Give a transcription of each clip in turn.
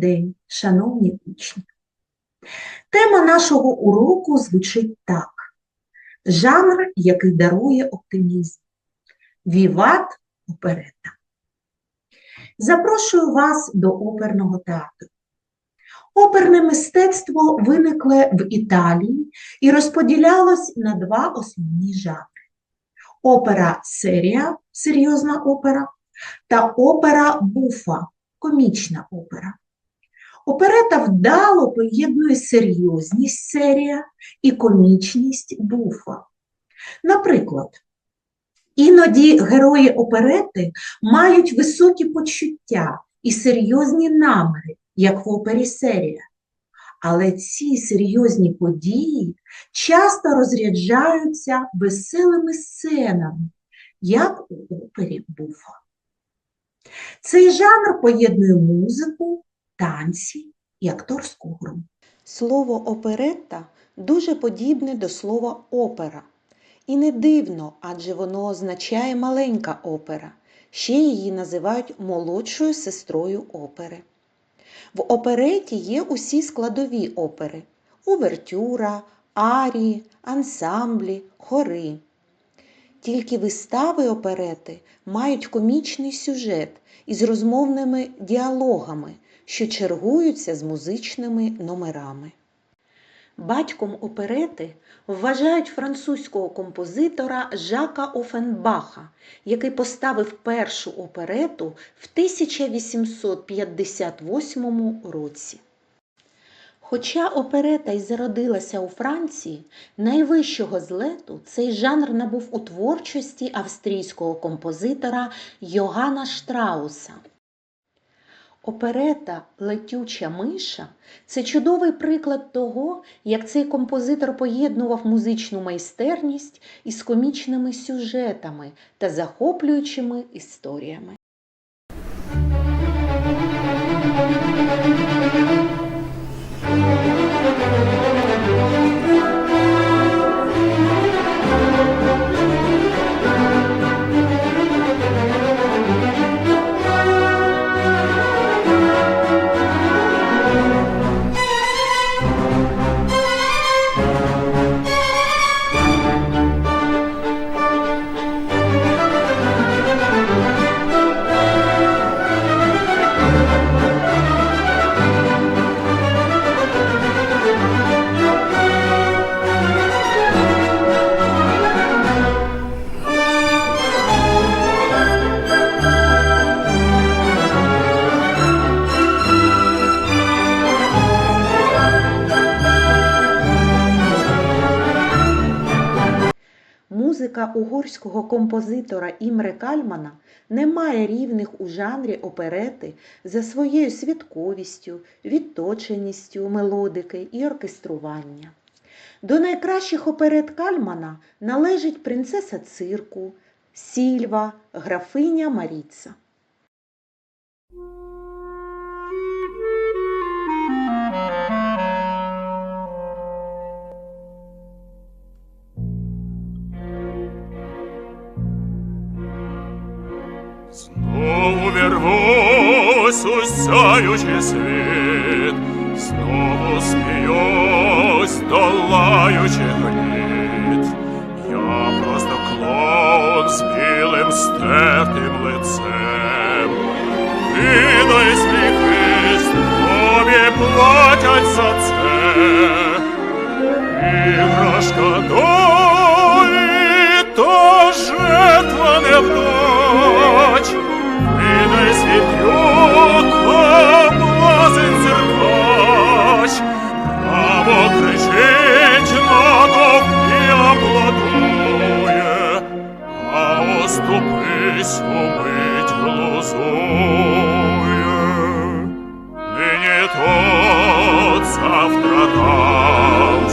день, шановні учні! Тема нашого уроку звучить так: жанр, який дарує оптимізм. Віват оперета. Запрошую вас до оперного театру. Оперне мистецтво виникле в Італії і розподілялось на два основні жанри: опера серія, серйозна опера, та опера буфа, комічна опера. Оперета вдало поєднує серйозність серія і комічність буфа. Наприклад, іноді герої оперети мають високі почуття і серйозні наміри, як в опері серія. Але ці серйозні події часто розряджаються веселими сценами, як у опері буфа. Цей жанр поєднує музику, танці і акторську гру. Слово оперетта дуже подібне до слова опера. І не дивно, адже воно означає маленька опера. Ще її називають молодшою сестрою опери. В опереті є усі складові опери: увертюра, арії, ансамблі, хори. Тільки вистави оперети мають комічний сюжет із розмовними діалогами, що чергуються з музичними номерами. Батьком оперети вважають французького композитора Жака Офенбаха, який поставив першу оперету в 1858 році. Хоча оперета й зародилася у Франції, найвищого злету цей жанр набув у творчості австрійського композитора Йогана Штрауса. Оперета Летюча миша це чудовий приклад того, як цей композитор поєднував музичну майстерність із комічними сюжетами та захоплюючими історіями. Музика угорського композитора Імре Кальмана не має рівних у жанрі оперети за своєю святковістю, відточеністю мелодики і оркестрування. До найкращих оперет Кальмана належить принцеса цирку, Сільва, графиня Маріца. Вірвусь у сяючий світ, знову сміюсь, долаючи гніт. Я просто клоун з білим стертим лицем. Кидай свій хист, тобі платять за це. Іграшка долі, завтра там,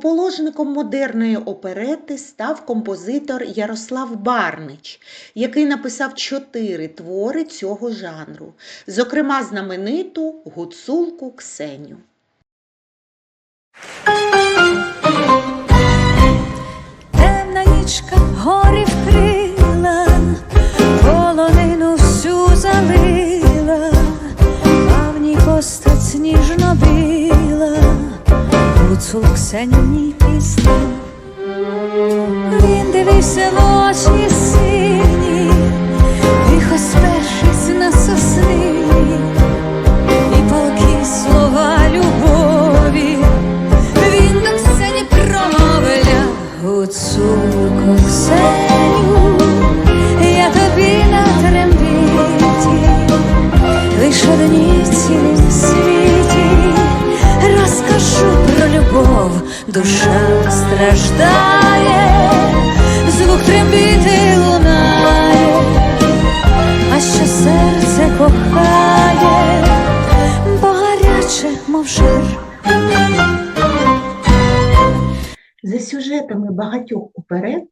Основоположником модерної оперети став композитор Ярослав Барнич, який написав чотири твори цього жанру, зокрема знамениту гуцулку Ксеню. Темна нічка гори вкрила, гуцул Ксеніній пісні. Він дивився в очі сині, тихо спершись на соснині, і палкі слова любові. Він до Ксені промовля Гуцулко Ксеню, я тобі на трембіті, лиш одній в любов, душа страждає, звук трембіти лунає, а що серце кохає, бо гаряче, мов жир. За сюжетами багатьох оперет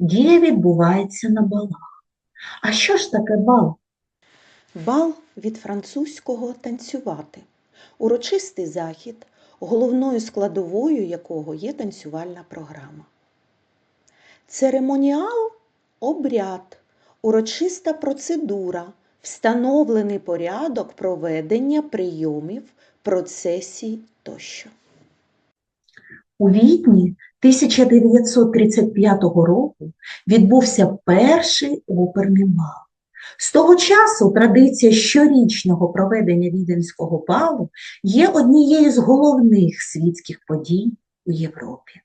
дія відбувається на балах. А що ж таке бал? Бал від французького танцювати. Урочистий захід, головною складовою якого є танцювальна програма. Церемоніал обряд, урочиста процедура, встановлений порядок проведення прийомів, процесій тощо. У Відні 1935 року відбувся перший оперний бал. З того часу традиція щорічного проведення віденського балу є однією з головних світських подій у Європі.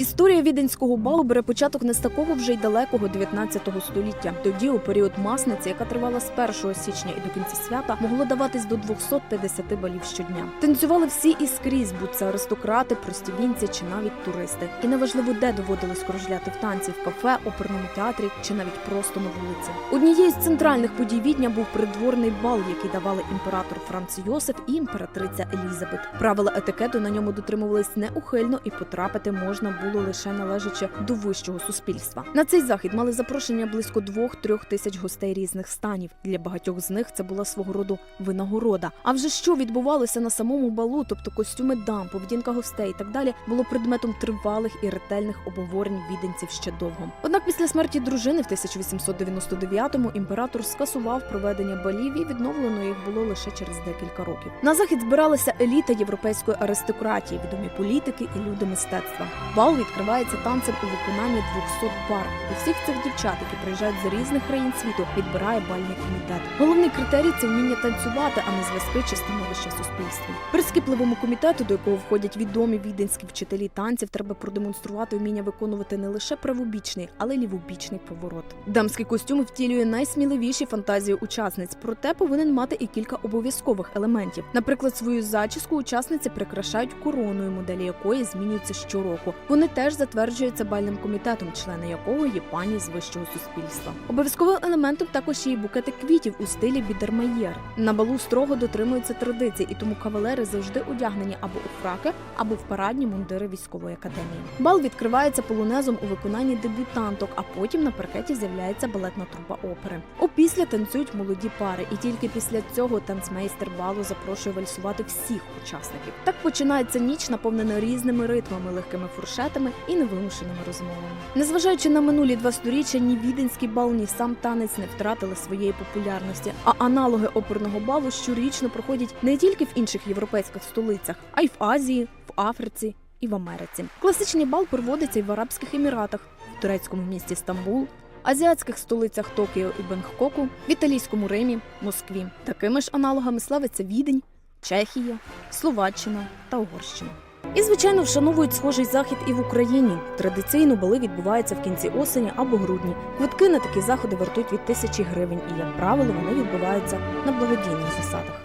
Історія віденського балу бере початок не з такого вже й далекого 19 століття. Тоді, у період масниці, яка тривала з 1 січня і до кінця свята, могло даватись до 250 балів щодня. Танцювали всі і скрізь, будь це аристократи, прості вінці чи навіть туристи. І неважливо, де доводилось кружляти в танці в кафе, оперному театрі чи навіть просто на вулиці. Однією з центральних подій відня був придворний бал, який давали імператор Франц Йосиф і імператриця Елізабет. Правила етикету на ньому дотримувались неухильно, і потрапити можна було лише належачи до вищого суспільства. На цей захід мали запрошення близько двох-трьох тисяч гостей різних станів. Для багатьох з них це була свого роду винагорода. А вже що відбувалося на самому балу, тобто костюми дам, поведінка гостей і так далі, було предметом тривалих і ретельних обговорень віденців ще довго. Однак після смерті дружини в 1899-му імператор скасував проведення балів і відновлено їх було лише через декілька років. На захід збиралася еліта європейської аристократії, відомі політики і люди мистецтва. Бал відкривається танцем у виконанні 200 пар. І всіх цих дівчат, які приїжджають з різних країн світу, відбирає бальний комітет. Головний критерій це вміння танцювати, а не зв'язки чи становище в суспільстві. Прискіпливому комітету, до якого входять відомі віденські вчителі танців, треба продемонструвати вміння виконувати не лише правобічний, але й лівобічний поворот. Дамський костюм втілює найсміливіші фантазії учасниць, проте повинен мати і кілька обов'язкових елементів. Наприклад, свою зачіску учасниці прикрашають короною, моделі якої змінюються щороку. Вони теж затверджуються бальним комітетом, члени якого є пані з вищого суспільства. Обов'язковим елементом також є букети квітів у стилі бідермаєр. На балу строго дотримуються традицій, і тому кавалери завжди одягнені або у фраки, або в парадні мундири військової академії. Бал відкривається полонезом у виконанні дебютанток, а потім на паркеті з'являється балетна трупа опери. Опісля танцюють молоді пари, і тільки після цього танцмейстер балу запрошує вальсувати всіх учасників. Так починається ніч, наповнена різними ритмами, легкими фуршетами і невимушеними розмовами. Незважаючи на минулі два сторіччя, ні віденський бал, ні сам танець не втратили своєї популярності. А аналоги оперного балу щорічно проходять не тільки в інших європейських столицях, а й в Азії, в Африці і в Америці. Класичний бал проводиться і в Арабських Еміратах, в турецькому місті Стамбул. Азіатських столицях Токіо і Бангкоку, в італійському Римі, Москві. Такими ж аналогами славиться Відень, Чехія, Словаччина та Угорщина. І, звичайно, вшановують схожий захід і в Україні. Традиційно бали відбуваються в кінці осені або грудні. Квитки на такі заходи вартують від тисячі гривень, і, як правило, вони відбуваються на благодійних засадах.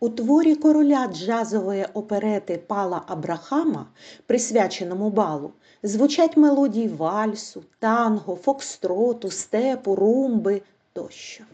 У творі короля джазової оперети Пала Абрахама, присвяченому балу, звучать мелодії вальсу, танго, фокстроту, степу, румби тощо.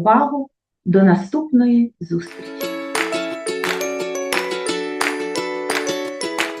Увагу. До наступної зустрічі!